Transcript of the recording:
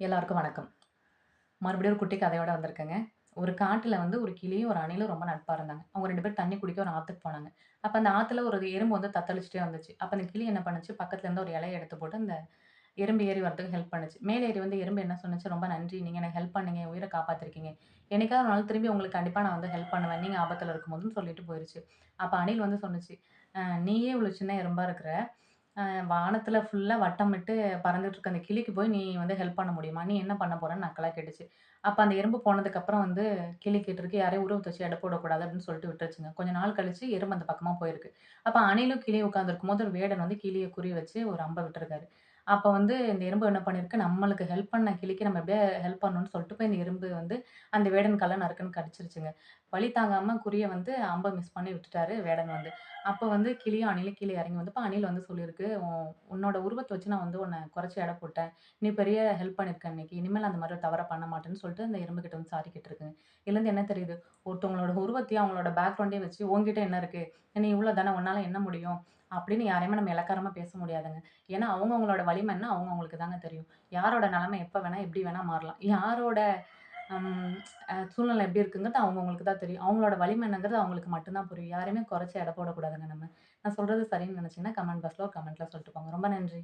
எல்லாருக்கும் வணக்கம். மறுபடியும் ஒரு குட்டி கதையோட வந்திருக்கேங்க. ஒரு காட்டில் வந்து ஒரு கிளியும், ஒரு அணிலும் ரொம்ப நட்பாக இருந்தாங்க. அவங்க ரெண்டு பேரும் தண்ணி குடிக்க ஒரு ஆற்றுக்கு போனாங்க. அப்போ அந்த ஆற்றுல ஒரு எறும்பு வந்து தத்தளிச்சுட்டே வந்துச்சு. அப்போ அந்த கிளி என்ன பண்ணுச்சு, பக்கத்துலேருந்து ஒரு இலைய எடுத்து போட்டு அந்த எறும்பு ஏறி வரதுக்கு ஹெல்ப் பண்ணுச்சு. மேலே ஏறி வந்து எறும்பு என்ன சொன்னுச்சு, "ரொம்ப நன்றி. நீங்கள் எனக்கு ஹெல்ப் பண்ணீங்க. உயிரை காப்பாற்றிருக்கீங்க என்னைக்காவது ஒரு நாள் திரும்பி உங்களுக்கு கண்டிப்பாக நான் வந்து ஹெல்ப் பண்ணுவேன். நீங்கள் ஆபத்தில் இருக்கும்போதுன்னு" சொல்லிட்டு போயிடுச்சு அப்போ அணில் வந்து சொன்னுச்சு, நீயே இவ்வளோ சின்ன எறும்பாக இருக்கிற. அ வானத்துல ஃபுல்லா வட்டமிட்டு பறந்துட்டு இருக்க அந்த கிளிக்கு போய் நீ வந்து ஹெல்ப் பண்ண முடியுமா? நீ என்ன பண்ண போறன்னு?" நக்கலா கேட்டுச்சு. அப்ப அந்த எறும்பு போனதுக்கப்புறம் வந்து கிளி கேட்டிருக்கு, "யாரையும் உருவத்த வச்சு எடை போடக்கூடாது" அப்படின்னு சொல்லிட்டு விட்டுருச்சுங்க. கொஞ்ச நாள் கழிச்சு எறும்பு அந்த பக்கமா போயிருக்கு. அப்ப அணிலும் கிளியும் உட்கார்ந்திருக்கும்போது ஒரு வேடன் வந்து கிளிய குறி வச்சு ஒரு அம்ப விட்டுருக்காரு. அப்போ வந்து இந்த எறும்பு என்ன பண்ணியிருக்கு நம்மளுக்கு ஹெல்ப் பண்ண கிளிக்கு நம்ம எப்படியா ஹெல்ப் பண்ணணும்னு சொல்லிட்டு போய் இந்த எறும்பு வந்து அந்த வேடன் கால்ல நறுக்குன்னு கடிச்சிருச்சுங்க. வலி தாங்காம குறிய வந்து அம்ப மிஸ் பண்ணி விட்டுட்டாரு வேடன் வந்து. அப்போ வந்து கிளியும் அணிலும் கீழ இறங்கி வந்தப்போ அணில் வந்து சொல்லியிருக்கு, "உன் உன்னோட உருவத்த வச்சு நான் வந்து உன்ன குறைச்சு எடை போட்டேன். நீ பெரிய ஹெல்ப் பண்ணியிருக்க இன்னைக்கு. இனிமேல் அந்த மாதிரி ஒரு தவற பண்ண மாட்டேன்னு" சொல்லிட்டு அந்த எறும்பு கிட்ட வந்து சாரி கேட்டிருக்குங்க. இதுலேருந்து என்ன தெரியுது, ஒருத்தவங்களோட உருவத்தையும், அவங்களோட பேக்ரவுண்டையும் வச்சு, "உன்கிட்ட என்ன இருக்கு? நீ இவ்வளோ தானே, உன்னால என்ன முடியும்?" அப்படின்னு யாரையுமே நம்ம எளக்காரமா பேச முடியாதுங்க. ஏன்னா அவங்கவங்களோட வலிமைன்னா அவங்க அவங்களுக்கு தாங்க தெரியும். யாரோட நிலமை எப்போ வேணால் எப்படி வேணால் மாறலாம். யாரோட சூழ்நிலை எப்படி இருக்குங்கிறது அவங்கவுங்களுக்கு தான் தெரியும். அவங்களோட வலிமை என்னங்கிறது அவங்களுக்கு மட்டும்தான் புரியும். யாரையுமே குறைச்சி எடை போடக்கூடாதுங்க நம்ம. நான் சொல்கிறது சரின்னு நினச்சிங்கன்னா கமெண்ட் பாக்ஸில் ஒரு கமெண்ட்டில் சொல்லிட்டு போங்க. ரொம்ப நன்றி.